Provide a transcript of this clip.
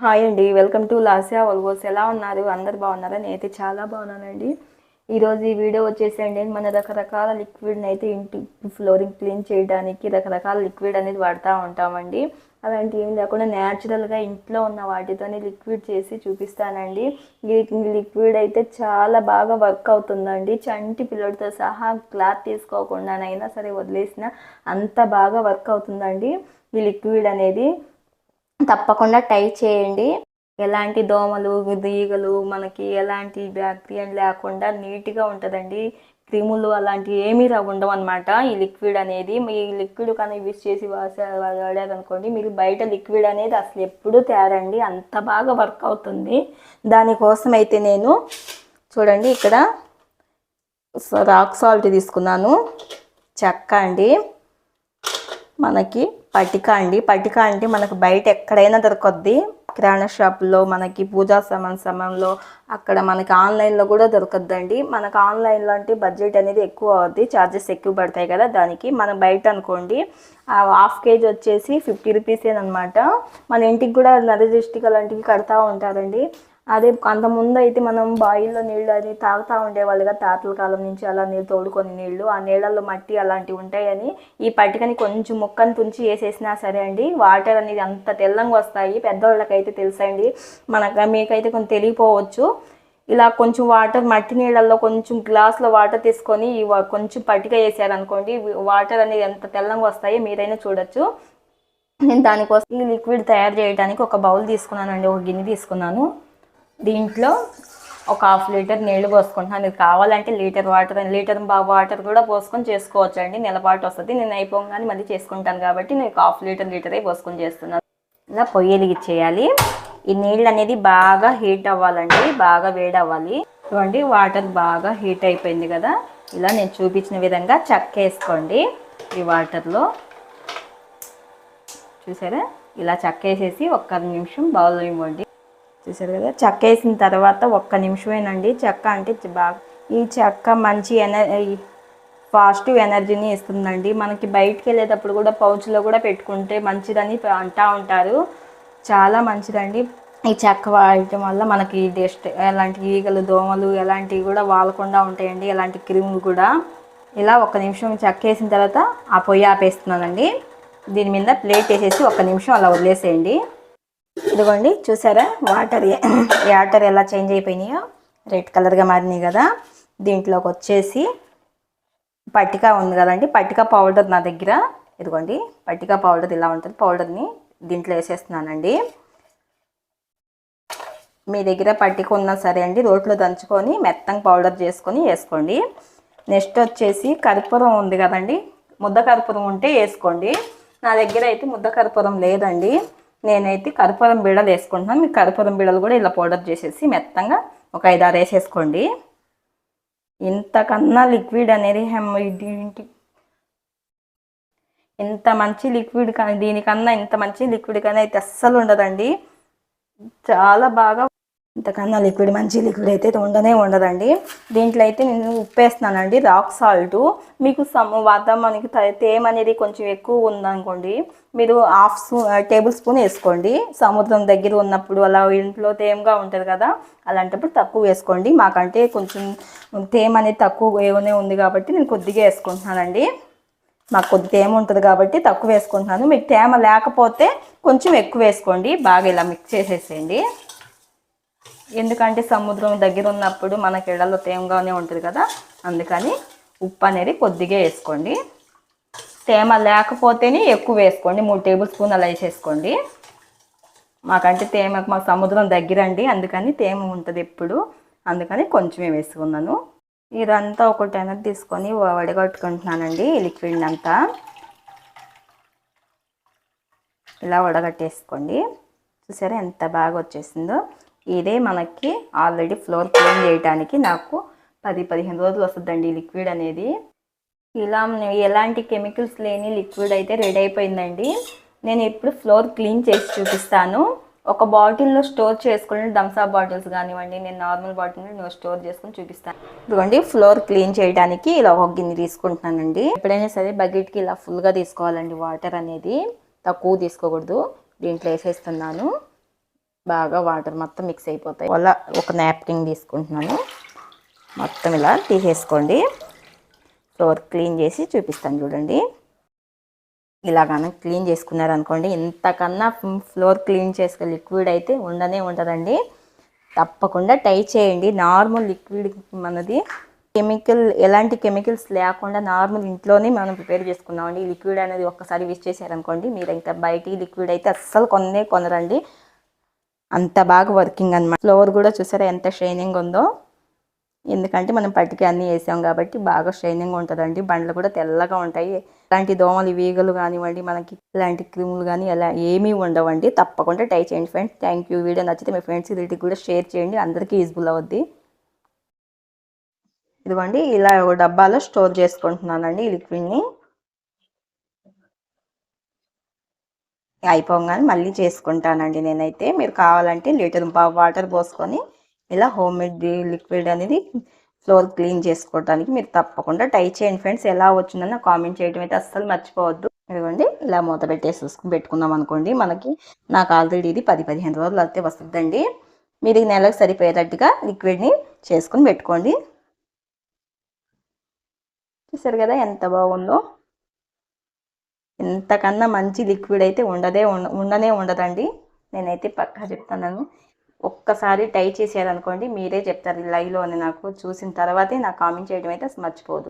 Hi అండి welcome to లాసియా వల్వోస్. ఎలా ఉన్నారు? అందరు బాగున్నారా? నేనైతే చాలా బాగున్నానండి. ఈరోజు ఈ వీడియో వచ్చేసి అండి మన రకరకాల లిక్విడ్ని అయితే ఇంటి ఫ్లోరింగ్ క్లీన్ చేయడానికి రకరకాల లిక్విడ్ అనేది వాడుతూ ఉంటామండి. అలాంటివి ఏం లేకుండా న్యాచురల్గా ఇంట్లో ఉన్న వాటితోనే లిక్విడ్ చేసి చూపిస్తానండి. ఈ లిక్విడ్ అయితే చాలా బాగా వర్క్ అవుతుందండి. చంటి పిల్లడితో సహా క్లాత్ తీసుకోకుండానైనా సరే వదిలేసిన అంత బాగా వర్క్ అవుతుందండి ఈ లిక్విడ్ అనేది. తప్పకుండా టై చేయండి. ఎలాంటి దోమలు ఈగలు మనకి ఎలాంటి బ్యాక్టీరియా లేకుండా నీట్గా ఉంటుందండి. క్రిములు అలాంటివి ఏమీ రా ఉండవు అనమాట ఈ లిక్విడ్ అనేది మీ లిక్విడ్ కానీ యూస్ చేసి వాసేదనుకోండి మీరు బయట లిక్విడ్ అనేది అసలు ఎప్పుడూ తేరండి. అంత బాగా వర్క్ అవుతుంది. దానికోసం అయితే నేను చూడండి ఇక్కడ రాక్ సాల్ట్ తీసుకున్నాను. చెక్క అండి. మనకి పటిక అండి. పటిక అంటే మనకు బయట ఎక్కడైనా దొరకొద్ది. కిరాణా షాప్లో మనకి పూజా సామాన్ సమయంలో అక్కడ మనకి ఆన్లైన్లో కూడా దొరకద్దండి. మనకు ఆన్లైన్లో అంటే బడ్జెట్ అనేది ఎక్కువ అవుద్ది. ఛార్జెస్ ఎక్కువ పడతాయి కదా దానికి. మనం బయట అనుకోండి ఆ హాఫ్ కేజీ వచ్చేసి ఫిఫ్టీ రూపీసేనమాట. మన ఇంటికి కూడా నది అలాంటివి కడతా ఉంటారండి. అదే అంతకుముందు అయితే మనం బాయిల్లో నీళ్ళు అది తాగుతూ ఉండేవాళ్ళుగా తాతల కాలం నుంచి అలా నీళ్ళు తోడుకొని నీళ్ళు ఆ నీళ్ళల్లో మట్టి అలాంటివి ఉంటాయని ఈ పట్టికని కొంచెం ముక్కను తుంచి వేసేసినా సరే అండి వాటర్ అనేది అంత తెల్లంగా వస్తాయి. పెద్దవాళ్ళకైతే తెలుసండి. మనకు మీకైతే కొంచెం తెలియపోవచ్చు. ఇలా కొంచెం వాటర్ మట్టి నీళ్ళల్లో కొంచెం గ్లాస్లో వాటర్ తీసుకొని కొంచెం పట్టిక వేసారనుకోండి వాటర్ అనేది ఎంత తెల్లంగా వస్తాయో మీరైనా చూడొచ్చు. నేను దానికోసం ఈ లిక్విడ్ తయారు చేయడానికి ఒక బౌల్ తీసుకున్నానండి ఒక గిన్నె తీసుకున్నాను. దీంట్లో ఒక హాఫ్ లీటర్ నీళ్ళు పోసుకుంటున్నాను ఇది కావాలంటే లీటర్ వాటర్ లీటర్ బా వాటర్ కూడా పోసుకొని చేసుకోవచ్చు అండి నెలపాటు వస్తుంది. నేను అయిపోగానే మళ్ళీ చేసుకుంటాను కాబట్టి నేను ఒక హాఫ్ లీటర్ లీటరే పోసుకొని చేస్తున్నాను. ఇలా పొయ్యి వెలిగించేయాలి. ఈ నీళ్ళు అనేది బాగా హీట్ అవ్వాలండి. బాగా వేడి అవ్వాలి చూడండి వాటర్ బాగా హీట్ అయిపోయింది కదా. ఇలా నేను చూపించిన విధంగా చెక్క వేసుకోండి ఈ వాటర్లో. చూసారా? ఇలా చెక్క వేసేసి ఒక్క నిమిషం బౌల్ ఇవ్వండి. చూసారు కదా? చెక్క వేసిన తర్వాత ఒక్క నిమిషమేనండి. చెక్క అంటే బాగా ఈ చెక్క మంచి ఎనర్జీ పాజిటివ్ ఎనర్జీని ఇస్తుందండి. మనకి బయటికి వెళ్ళేటప్పుడు కూడా పౌచ్లో కూడా పెట్టుకుంటే మంచిదని అంటూ ఉంటారు. చాలా మంచిదండి. ఈ చెక్క వాడటం వల్ల మనకి డస్ట్ ఎలాంటి ఈగలు దోమలు ఎలాంటివి కూడా వాలకుండా ఉంటాయండి. ఎలాంటి క్రిములు కూడా. ఇలా ఒక నిమిషం చెక్క వేసిన తర్వాత ఆ పొయ్యి ఆపేస్తున్నానండి. దీని మీద ప్లేట్ వేసేసి ఒక నిమిషం అలా వదిలేసేయండి. ఇదిగోండి చూసారా? వాటర్ వాటర్ ఎలా చేంజ్ అయిపోయినాయో? రెడ్ కలర్గా మారినాయి కదా? దీంట్లోకి వచ్చేసి పట్టిక ఉంది కదండి. పట్టిక పౌడర్ నా దగ్గర. ఇదిగోండి పట్టిక పౌడర్ ఇలా ఉంటుంది. పౌడర్ని దీంట్లో వేసేస్తున్నానండి. మీ దగ్గర పట్టిక ఉన్నా సరే అండి రోట్లో దంచుకొని మెత్తంగా పౌడర్ చేసుకొని వేసుకోండి. నెక్స్ట్ వచ్చేసి కర్పూరం ఉంది కదండి. ముద్ద కర్పూరం ఉంటే వేసుకోండి. నా దగ్గర అయితే ముద్ద కర్పూరం లేదండి. నేనైతే కర్పూరం బీడలు వేసుకుంటున్నాను. మీకు కర్పూరం బీడలు కూడా ఇలా పౌడర్ చేసేసి మెత్తంగా ఒక ఐదు ఆరు వేసేసుకోండి. ఇంతకన్నా లిక్విడ్ అనేది హెమ్ దీనికి ఇంత మంచి లిక్విడ్ కానీ దీనికన్నా ఇంత మంచి లిక్విడ్ కానీ అయితే అస్సలు ఉండదండి. చాలా బాగా ఇంతకన్నా లిక్విడ్ మంచి లిక్విడ్ అయితే ఉండనే ఉండదండి దీంట్లో అయితే నేను ఉప్పు వేస్తున్నానండి రాక్ సాల్ట్. మీకు సమ్ వాతావరణానికి మనకి తేమ అనేది కొంచెం ఎక్కువ ఉందనుకోండి మీరు హాఫ్ స్పూన్ టేబుల్ స్పూన్ వేసుకోండి. సముద్రం దగ్గర ఉన్నప్పుడు అలా ఇంట్లో తేమగా ఉంటుంది కదా అలాంటప్పుడు తక్కువ వేసుకోండి. మాకంటే కొంచెం తేమ అనేది తక్కువ ఏమనే ఉంది కాబట్టి నేను కొద్దిగా వేసుకుంటున్నానండి. మాకు కొద్ది తేమ ఉంటుంది కాబట్టి తక్కువ వేసుకుంటున్నాను. మీకు తేమ లేకపోతే కొంచెం ఎక్కువ వేసుకోండి బాగా ఇలా మిక్స్ చేసేసేయండి. ఎందుకంటే సముద్రం దగ్గర ఉన్నప్పుడు మనకి ఇళ్ళలో తేమగానే ఉంటుంది కదా అందుకని ఉప్పు అనేది కొద్దిగా వేసుకోండి. తేమ లేకపోతేనే ఎక్కువ వేసుకోండి మూడు టేబుల్ స్పూన్ అలా వేసేసుకోండి. మాకంటే తేమ మాకు సముద్రం దగ్గర అండి అందుకని తేమ ఉంటుంది ఎప్పుడు అందుకని కొంచెమే వేసుకున్నాను. ఇదంతా ఒక టెనర్ తీసుకొని వడగట్టుకుంటున్నానండి లిక్విడ్ అంతా. ఇలా వడగట్టేసుకోండి. చూసారా ఎంత బాగా వచ్చేసిందో? ఇదే మనకి ఆల్రెడీ ఫ్లోర్ క్లీన్ చేయడానికి నాకు పది పదిహేను రోజులు వస్తుందండి లిక్విడ్ అనేది. ఇలా ఎలాంటి కెమికల్స్ లేని లిక్విడ్ అయితే రెడీ అయిపోయిందండి. నేను ఇప్పుడు ఫ్లోర్ క్లీన్ చేసి చూపిస్తాను. ఒక బాటిల్లో స్టోర్ చేసుకుని థమ్స్అప్ బాటిల్స్ కానివ్వండి నేను నార్మల్ బాటిల్ నేను స్టోర్ చేసుకుని చూపిస్తాను. ఇదిగోండి ఫ్లోర్ క్లీన్ చేయడానికి ఇలా ఒక గిన్నె తీసుకుంటున్నానండి. ఎప్పుడైనా సరే బకెట్కి ఇలా ఫుల్గా తీసుకోవాలండి వాటర్ అనేది. తక్కువ తీసుకోకూడదు. దీంట్లో వేసేస్తున్నాను. బాగా వాటర్ మొత్తం మిక్స్ అయిపోతాయి. అలా ఒక నాప్కిన్ తీసుకుంటున్నాను. మొత్తం ఇలా తీసేసుకోండి. ఫ్లోర్ క్లీన్ చేసి చూపిస్తాను చూడండి. ఇలాగానే క్లీన్ చేసుకున్నారనుకోండి ఇంతకన్నా ఫ్లోర్ క్లీన్ చేసుకునే లిక్విడ్ అయితే ఉండనే ఉండదండి. తప్పకుండా టై చేయండి. నార్మల్ లిక్విడ్ మనది. కెమికల్ ఎలాంటి కెమికల్స్ లేకుండా నార్మల్ ఇంట్లోనే మనం ప్రిపేర్ చేసుకున్నామండి. లిక్విడ్ అనేది ఒక్కసారి యూస్ చేశారనుకోండి మీరు ఇంకా బయట లిక్విడ్ అయితే అస్సలు కొన్నే కొనరండి. అంత బాగా వర్కింగ్ అనమాట ఫ్లోర్ కూడా చూసారా ఎంత షైనింగ్ ఉందో? ఎందుకంటే మనం పట్టికి అన్నీ వేసాం కాబట్టి బాగా షైనింగ్ ఉంటుందండి. బండ్లు కూడా తెల్లగా ఉంటాయి. ఇలాంటి దోమలు ఈగలు కానివ్వండి మనకి ఇలాంటి క్రిములు కానీ అలా ఏమీ ఉండవండి. తప్పకుండా ట్రై చేయండి ఫ్రెండ్స్ థ్యాంక్ యూ వీడియో నచ్చితే మీ ఫ్రెండ్స్ వీటికి కూడా షేర్ చేయండి. అందరికీ యూజ్ఫుల్ అవుద్ది. ఇదిగోండి ఇలా ఒక డబ్బాలో స్టోర్ చేసుకుంటున్నానండి ఈ లిక్విడ్ని అయిపోగానే మళ్ళీ చేసుకుంటానండి నేనైతే. మీరు కావాలంటే లీటర్ వాటర్ పోసుకొని ఇలా హోమ్ మేడ్ లిక్విడ్ అనేది ఫ్లోర్ క్లీన్ చేసుకోవడానికి మీరు తప్పకుండా ట్రై చేయండి ఫ్రెండ్స్. ఎలా వచ్చిందని కామెంట్ చేయడం అయితే అస్సలు మర్చిపోవద్దు. ఇదిగోండి ఇలా మూత పెట్టేసి చూసుకుని పెట్టుకుందాం అనుకోండి. మనకి నాకు ఆల్రెడీ ఇది పది పదిహేను రోజులు అయితే వస్తుందండి. మీరు ఈ నెలకు సరిపోయేటట్టుగా లిక్విడ్ని చేసుకుని పెట్టుకోండి. చూసారు కదా ఎంత బాగుందో. ఇంతకన్నా మంచి లిక్విడ్ అయితే ఉండదే ఉండ ఉండనే ఉండదండి. నేనైతే పక్కా చెప్తాను ఒక్కసారి ట్రై చేసేదనుకోండి మీరే చెప్తారు లైవ్లో అని నాకు. చూసిన తర్వాతే నాకు కామెంట్ చేయడం అయితే మర్చిపోదు